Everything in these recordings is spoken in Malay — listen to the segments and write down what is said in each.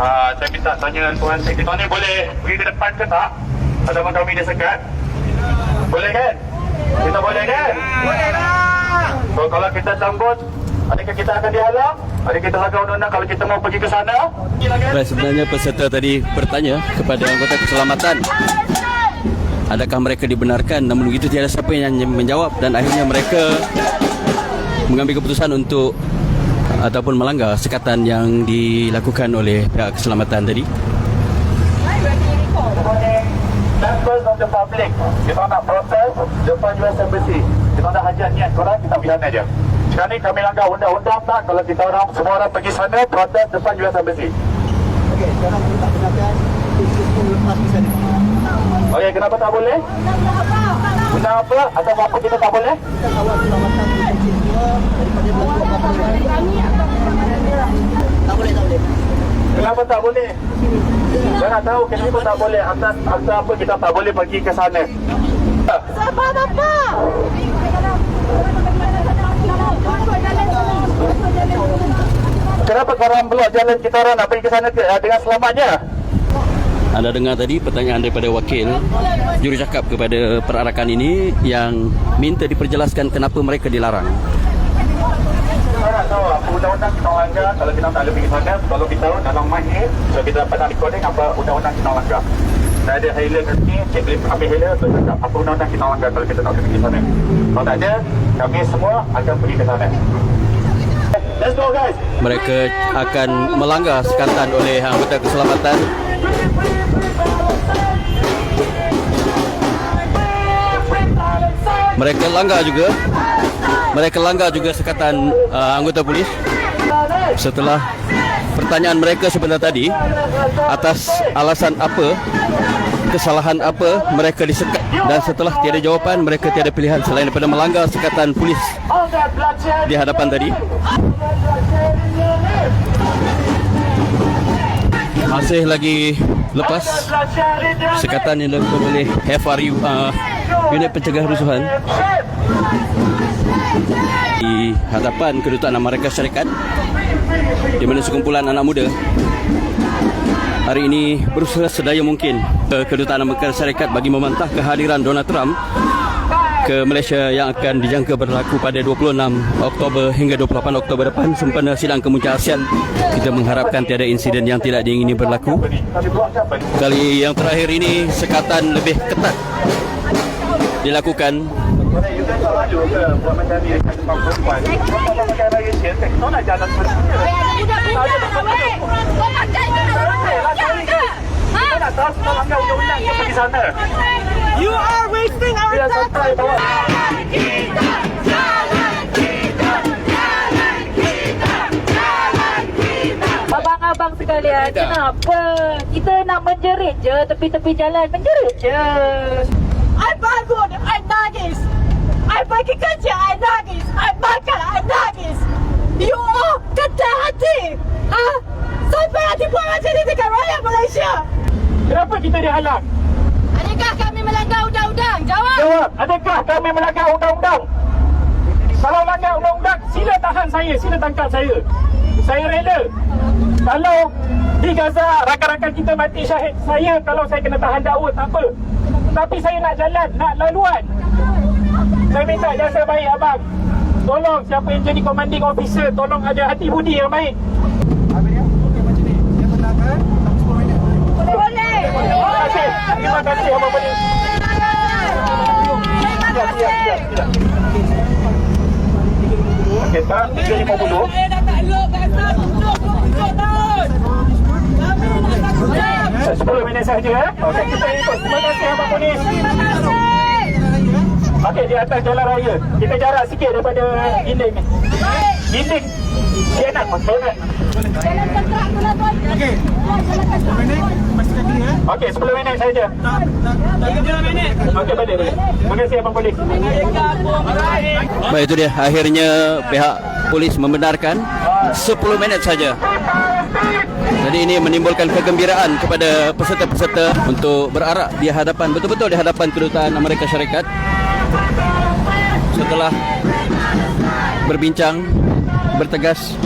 Ah, saya minta tanya Tuan ni boleh pergi ke depan ke tak? Hadapan kami dia sekat. Boleh kan? Kita boleh kan? Boleh lah. So, kalau kita sambut, adakah kita akan dihalang? Adakah kita langgar undang-undang kalau kita mau pergi ke sana? Baik, sebenarnya peserta tadi bertanya kepada anggota keselamatan adakah mereka dibenarkan namun begitu tiada siapa yang menjawab dan akhirnya mereka mengambil keputusan untuk ataupun melanggar sekatan yang dilakukan oleh pihak keselamatan tadi? Members of the public. Kita nak protes Depan US Embassy. Kita nak hajat niat korang Kita bihan aja Sekarang ni kami langgar undang-undang tak? Kalau kita orang Semua orang pergi sana Protes depan US Embassy. Okey, sekarang kita gunakan sistem lepas di sana. Okey, kenapa tak boleh? Undang apa? Atau apa kita tak boleh? Kita kawal keselamatan. untuk semua daripada. Tak boleh, tak boleh. Kenapa tak boleh? Saya nak tahu kenapa tak boleh Atas atas apa kita tak boleh pergi ke sana Sabar bapak. Kenapa korang blok jalan kita orang nak pergi ke sana ke, dengan selamatnya? anda dengar tadi pertanyaan daripada wakil jurucakap kepada perarakan ini yang minta diperjelaskan kenapa mereka dilarang Saya nak tahu apa undang-undang kita langgar kalau kita tak boleh pergi sana kalau kita dalam mahir so kita dapat recording apa undang-undang kita langgar saya ada Hailer kat sini cik boleh ambil Hailer untuk cakap apa undang-undang kita langgar kalau kita tak boleh pergi sana. Kalau tak ada kami semua akan pergi ke sana. Let's go guys! Mereka akan melanggar sekatan oleh anggota keselamatan. Mereka langgar juga mereka langgar juga sekatan uh, anggota polis. Setelah pertanyaan mereka sebentar tadi atas alasan apa kesalahan apa mereka disekat. Dan setelah tiada jawapan mereka tiada pilihan selain daripada melanggar sekatan polis di hadapan tadi. Masih lagi lepas sekatan yang dilakukan oleh FRU uh, unit pencegah rusuhan di hadapan kedutaan Amerika Syarikat di mana sekumpulan anak muda hari ini berusaha sedaya mungkin ke kedutaan Amerika Syarikat bagi membantah kehadiran Donald Trump ke Malaysia yang akan dijangka berlaku pada 26 Oktober hingga 28 Oktober depan. Sempena sidang kemuncak ASEAN kita mengharapkan tiada insiden yang tidak diingini berlaku. Kali yang terakhir ini sekatan lebih ketat dilakukan Sana. You are wasting our bawa. Abang-abang sekalian, kenapa? Kita nak menjerit je tepi-tepi jalan, menjerit je. I bangun, I nangis. I pergi kerja, I nangis. I makan, I nangis. You all kedai hati. Ah, sampai hati buat macam ni dekat rakyat Malaysia. Kenapa kita dihalang? Adakah kami melanggar undang-undang? Jawab. Jawab, adakah kami melanggar undang-undang? Kalau langgar undang-undang, sila tahan saya, sila tangkap saya. Saya rela. Kalau di Gaza, rakan-rakan kita mati syahid, saya kalau saya kena tahan dakwa, tak apa. Tapi saya nak jalan, nak laluan. Saya minta jasa baik abang. Tolong siapa yang jadi commanding officer, tolong ada hati budi yang baik. Boleh. Terima kasih. Terima kasih Abang Bani. Terima kasih. Okey, sekarang 3.50. Saya dah tak elok Gaza. Duduk, duduk, tahun. Kami nak tak 10 minit saja eh. Okey, kita ikut. Terima kasih Abang Polis. Okey, di atas jalan raya. Kita jarak sikit daripada dinding ni. Dinding. Dia nak, saya nak. Okey. Okey, 10 minit saja. Okey, balik, balik. Terima kasih Abang Polis. Baik itu dia akhirnya pihak polis membenarkan 10 minit saja. Jadi ini menimbulkan kegembiraan kepada peserta-peserta untuk berarak di hadapan betul-betul di hadapan kedutaan Amerika Syarikat telah berbincang bertegas.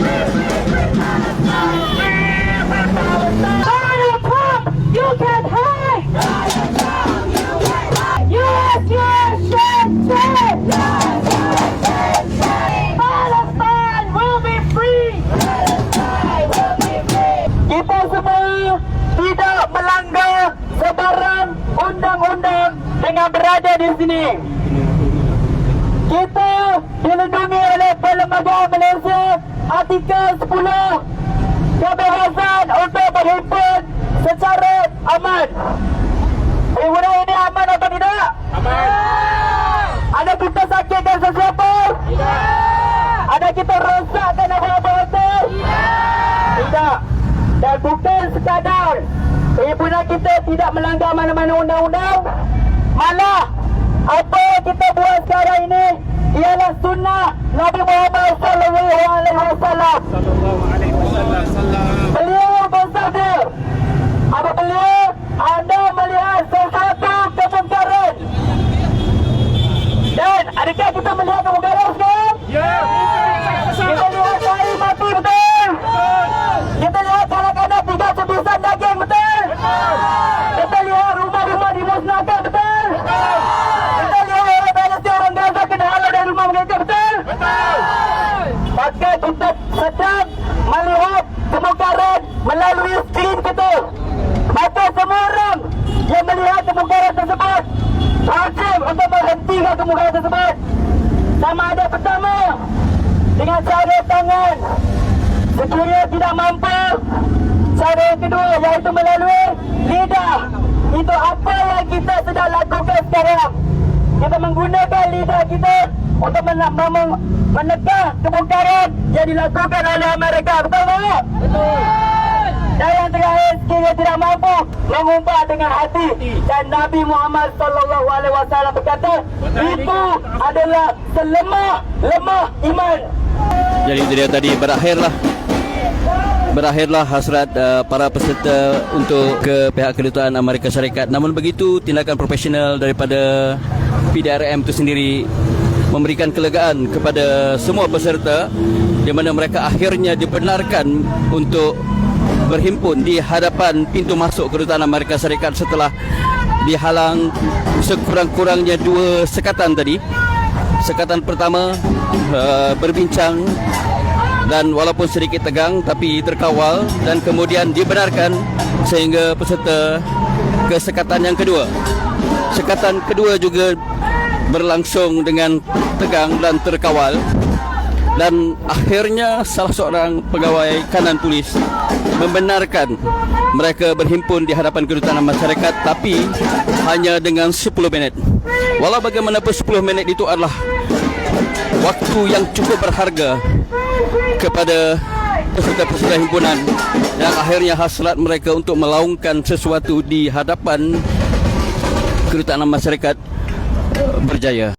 Tidak melanggar sebarang undang-undang dengan berada di sini. Dilindungi oleh Perlembagaan Malaysia Artikel 10 kebebasan untuk berhimpun secara aman. Perhimpunan ini aman atau tidak? Aman. Ada kita sakitkan sesiapa? Tidak. Ada kita rosakkan apa-apa hotel? Tidak. Tidak. Dan bukan sekadar perhimpunan kita tidak melanggar mana-mana undang-undang, malah apa yang kita buat sekarang ini ialah sunnah Nabi Muhammad sallallahu alaihi wasallam. Beliau bersabda, melalui skrin kita. Maka semua orang yang melihat kemungkaran tersebut wajib untuk menghentikan kemungkaran tersebut. Sama ada pertama dengan cara tangan sekiranya tidak mampu cara yang kedua iaitu melalui lidah itu apa yang kita sedang lakukan sekarang kita menggunakan lidah kita untuk men- mem- menekan kemungkaran yang dilakukan oleh mereka betul tak? betul dan yang terakhir sekiranya tidak mampu mengubah dengan hati. Dan Nabi Muhammad sallallahu alaihi wasallam berkata itu adalah selemah lemah iman. Jadi itu dia tadi berakhirlah. Berakhirlah hasrat uh, para peserta untuk ke pihak kedutaan Amerika Syarikat. Namun begitu tindakan profesional daripada PDRM itu sendiri memberikan kelegaan kepada semua peserta di mana mereka akhirnya dibenarkan untuk berhimpun di hadapan pintu masuk kedutaan Amerika Syarikat setelah dihalang sekurang-kurangnya dua sekatan tadi. Sekatan pertama uh, berbincang dan walaupun sedikit tegang tapi terkawal dan kemudian dibenarkan sehingga peserta ke sekatan yang kedua. Sekatan kedua juga berlangsung dengan tegang dan terkawal dan akhirnya salah seorang pegawai kanan polis membenarkan mereka berhimpun di hadapan kedutaan masyarakat tapi hanya dengan 10 minit. Walau bagaimanapun 10 minit itu adalah waktu yang cukup berharga kepada peserta-peserta himpunan yang akhirnya hasrat mereka untuk melaungkan sesuatu di hadapan kedutaan masyarakat berjaya.